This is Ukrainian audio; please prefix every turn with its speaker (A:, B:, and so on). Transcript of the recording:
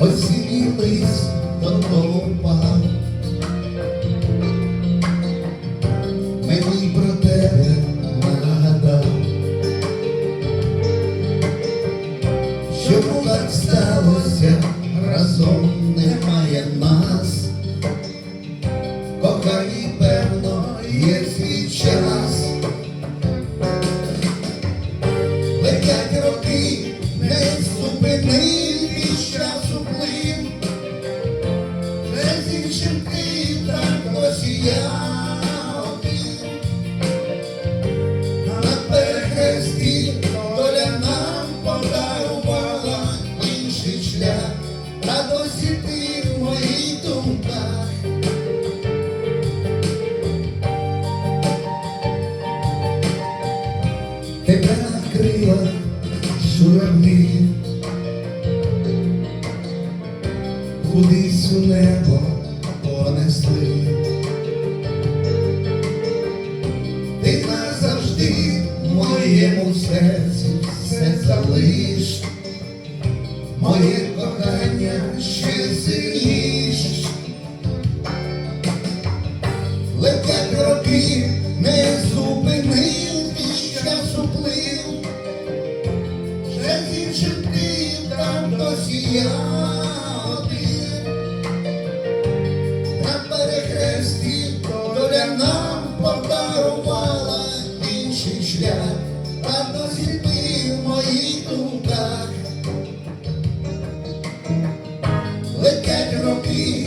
A: оцілілись до колупа. Мені про тебе нагадав, що так сталося, разом немає нас, кохані, певно, є свій час. Летять роки не зупинить. З ти так носія один. На перехресті доля нам подарувала інший шлях, та досі ти в моїх думках. Тебе накрила журавлі, кудись у небо понесли. Ти назавжди в моєму серці все залиш, моє кохання ще сильніш. Летять роки, не зупинив і часу плив, вже іншим ти там досі я Летять роки,